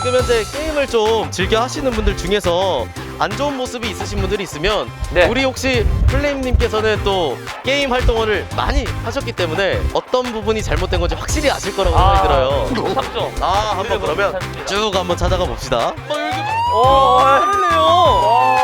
게임을 좀 즐겨 하시는 분들 중에서 안 좋은 모습이 있으신 분들이 있으면 네. 우리 혹시 플레임님께서는 또 게임 활동을 많이 하셨기 때문에 어떤 부분이 잘못된 건지 확실히 아실 거라고 생각이 들어요. 탐정. 아 한번 그러면. 쭉 한번 찾아가 봅시다. 어 화를 내요.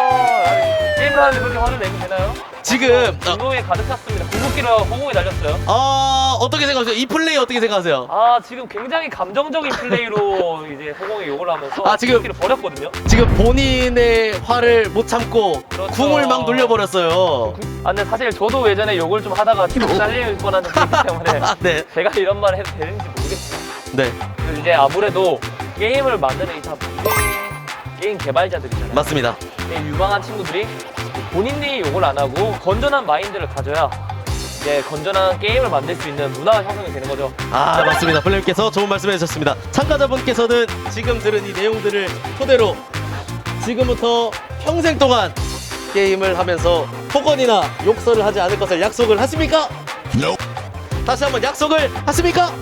하는데 그렇게 화를 내면 되나요? 지금 아, 운동에 가득 찼습니다. 궁극기로 호공이 달렸어요. 아 어떻게 생각하세요? 이 플레이 어떻게 생각하세요? 아 지금 굉장히 감정적인 플레이로 이제 호공에 욕을 하면서 아, 지금- 궁극기를 버렸거든요. 지금 본인의 화를 못 참고 그렇죠. 궁을 막 눌려버렸어요. 아 근데 사실 저도 예전에 욕을 좀 하다가 팀을 잘릴 뻔한 적이 있기 때문에 아, 네, 제가 이런 말을 해도 되는지 모르겠어요. 네, 그리고 이제 아무래도 게임을 만드는 이다 게임 개발자들이잖아요. 맞습니다. 네, 유망한 친구들이 본인들이 욕을 안 하고 건전한 마인드를 가져야 이제 건전한 게임을 만들 수 있는 문화가 형성이 되는 거죠. 아 맞습니다. 플레임께서 좋은 말씀해 주셨습니다. 참가자분께서는 지금 들은 이 내용들을 토대로 지금부터 평생 동안 게임을 하면서 폭언이나 욕설을 하지 않을 것을 약속을 하십니까? 다시 한번 약속을 하십니까?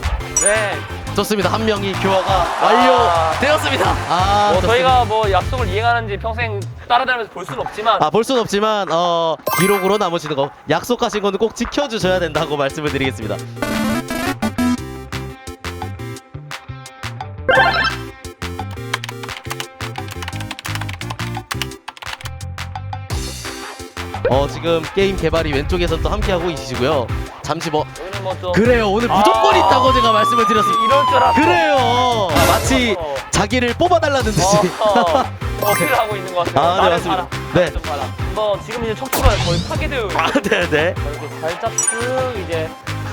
네. 좋습니다. 한 명이 교화가 완료되었습니다. 아, 뭐 좋습니다. 저희가 뭐 약속을 이행하는지 평생 따라다니면서 볼 수는 없지만 아, 볼 수는 없지만 어, 기록으로 남으시는 거 약속하신 거는 꼭 지켜주셔야 된다고 말씀을 드리겠습니다. 어 지금 게임 개발이 왼쪽에서 또 함께 하고 계시고요. 잠시 뭐 오늘 뭐좀 그래요 오늘 무조건 아. 있다고 제가 말씀을 드렸습니다. 이럴 줄 알았어. 그래요. 아, 마치 어. 자기를 뽑아달라는 듯이. 어, 어필을 하고 있는 것 같아요. 아, 네, 나를 맞습니다. 봐라. 네. 좀 봐라. 뭐 지금 이제 척추가 거의 파괴되어 있고 아, 네 네. 이렇게 살짝 쓱 이제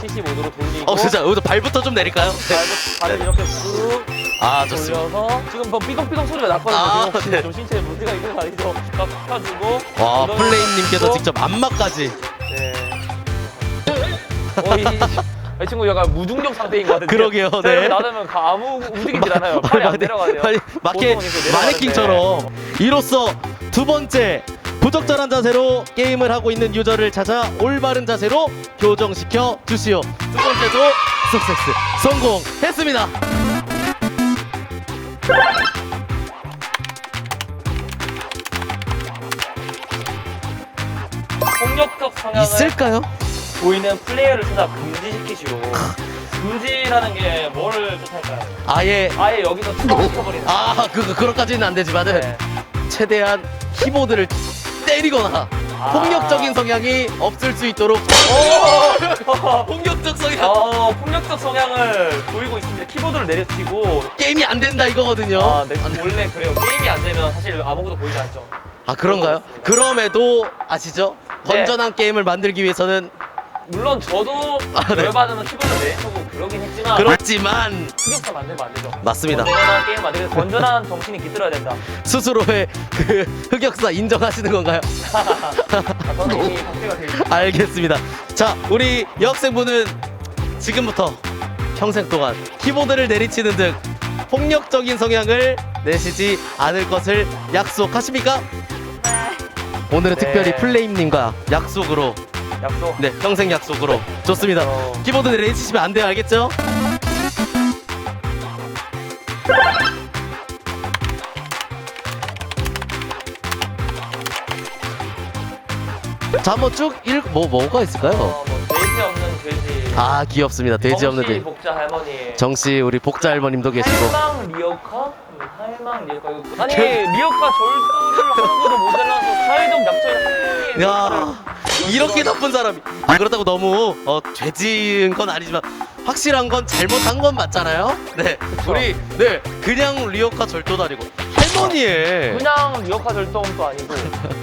75도로 돌리고 어 진짜 여기서 발부터 좀 내릴까요? 발을- 발을 이렇게 쓱아 좋습니다. 돌려서 지금 뭐 삐걱삐걱 소리가 났거든요. 아, 지금 네. 좀 신체에 문제가 있는 거 아니죠? 딱 펴주고 와 엉덩이 플레임님께서 펴주고. 직접 안마까지. 네. 어, 이, 이 친구 약간 무중력 상태인 것 같은데. 그러게요, 자, 네. 놔두면 가- 아무 움직이질 않아요. 팔이 안 내려가네요. 아니, 마케 보통은 이렇게 내려가는데. 마네킹처럼 이로써 두 번째 부적절한 자세로 게임을 하고 있는 유저를 찾아 올바른 자세로 교정시켜 주시오. 두 번째도 석세스 성공했습니다. 폭력적 성향을 있을까요? 보이는 플레이어를 찾아 금지시키시오. 금지라는 게 뭐를 뜻할까요? 아예 아예 여기서 추방시켜버리는. 아 그, 그 그런까지는 안 되지만은 네. 최대한 키보드를 때리거나 아. 폭력적인 성향이 없을 수 있도록 폭력적 성향 어, 폭력적 성향을 보이고 있습니다. 키보드를 내려치고. 게임이 안 된다 이거거든요. 아, 네, 원래 그래요. 게임이 안 되면 사실 아무것도 보이지 않죠. 아 그런가요? 그럼에도 아시죠? 네. 건전한 게임을 만들기 위해서는 물론 저도 아, 네. 열받으면 키보드 내려치고 그러긴 했지만 그렇지만 흑역사 만들면 안 되죠. 맞습니다. 건전한 게임 만들기 위해서 건전한 정신이 깃들어야 된다. 스스로의 그 흑역사 인정하시는 건가요? 아, 저는 이미 돼 있습니다. 알겠습니다. 자, 우리 여학생분은 지금부터 평생 동안 키보드를 내리치는 등 폭력적인 성향을 내시지 않을 것을 약속하십니까? 오늘은 네. 특별히 플레임님과 약속으로 약속. 네 평생 약속으로 좋습니다. 어, 키보드 내리치시면 안 돼요, 알겠죠? 자 한번 쭉 읽, 뭐 뭐가 있을까요? 어, 뭐 돼지 없는 돼지. 아 귀엽습니다. 돼지 없는 정씨 돼지. 복자 할머니. 정씨 우리 복자 할머님도 계시고. 할망 리어카? 음, 할망 리어카. 아니 리어카 절도를 하는 것도 모자라서 사회적 약자의 할머니의 야 이렇게 나쁜 사람이. 아 그렇다고 너무 어 죄지은 건 아니지만 확실한 건 잘못한 건 맞잖아요. 네 우리 네 그냥 리어카 절도도 아니고 할머니의 그냥 리어카 절도도 아니고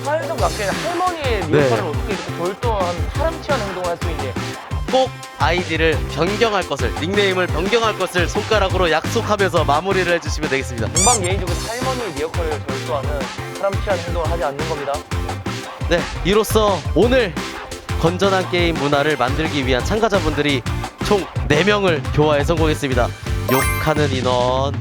사회적 약자의 할머니의 리어카를 어떻게 이렇게 절도한 파렴치한 행동을 할 수 있니? 꼭 아이디를 변경할 것을 닉네임을 변경할 것을 손가락으로 약속하면서 마무리를 해주시면 되겠습니다. 공방 예의적으로 할머니의 리어카를 절도하는 파렴치한 행동을 하지 않는 겁니다. 네, 이로써 오늘 건전한 게임 문화를 만들기 위한 참가자분들이 총 4명을 교화에 성공했습니다. 욕하는 인원,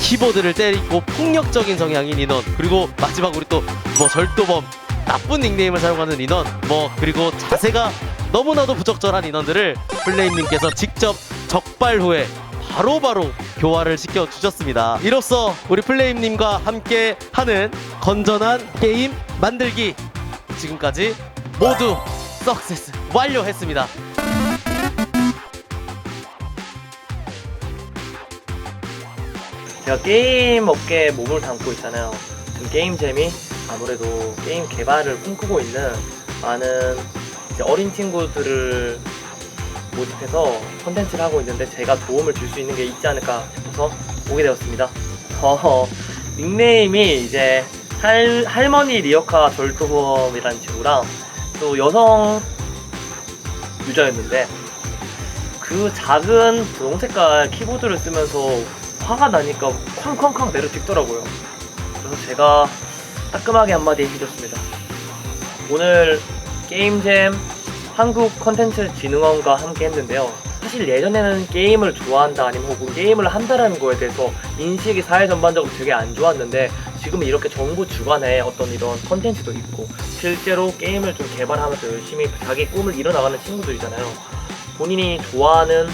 키보드를 때리고 폭력적인 성향인 인원, 그리고 마지막 우리 또 뭐 절도범, 나쁜 닉네임을 사용하는 인원, 뭐 그리고 자세가 너무나도 부적절한 인원들을 플레임님께서 직접 적발 후에 바로바로 교화를 시켜 주셨습니다. 이로써 우리 플레임님과 함께 하는 건전한 게임 만들기 지금까지 모두 석세스 완료했습니다. 제가 게임 업계에 몸을 담고 있잖아요. 지금 게임 재미 아무래도 게임 개발을 꿈꾸고 있는 많은 어린 친구들을 모집해서 컨텐츠를 하고 있는데 제가 도움을 줄 수 있는 게 있지 않을까 싶어서 오게 되었습니다. 어, 닉네임이 이제 할, 할머니 리어카 절도범이라는 친구랑 또 여성 유저였는데 그 작은 분홍 색깔 키보드를 쓰면서 화가 나니까 쾅쾅쾅 내려 찍더라고요. 그래서 제가 따끔하게 한마디 해줬습니다. 오늘 게임잼 한국 컨텐츠 진흥원과 함께 했는데요. 사실 예전에는 게임을 좋아한다 아니면 혹은 게임을 한다라는 거에 대해서 인식이 사회 전반적으로 되게 안 좋았는데 지금은 이렇게 정부 주관에 어떤 이런 컨텐츠도 있고 실제로 게임을 좀 개발하면서 열심히 자기 꿈을 이뤄나가는 친구들이잖아요. 본인이 좋아하는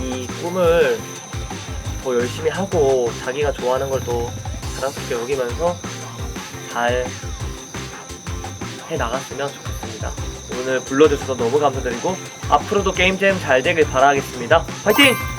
이 꿈을 더 열심히 하고 자기가 좋아하는 걸또 자랑스럽게 여기면서 잘 해 나갔으면 좋겠습니다. 오늘 불러주셔서 너무 감사드리고 앞으로도 게임잼 잘 되길 바라겠습니다. 화이팅!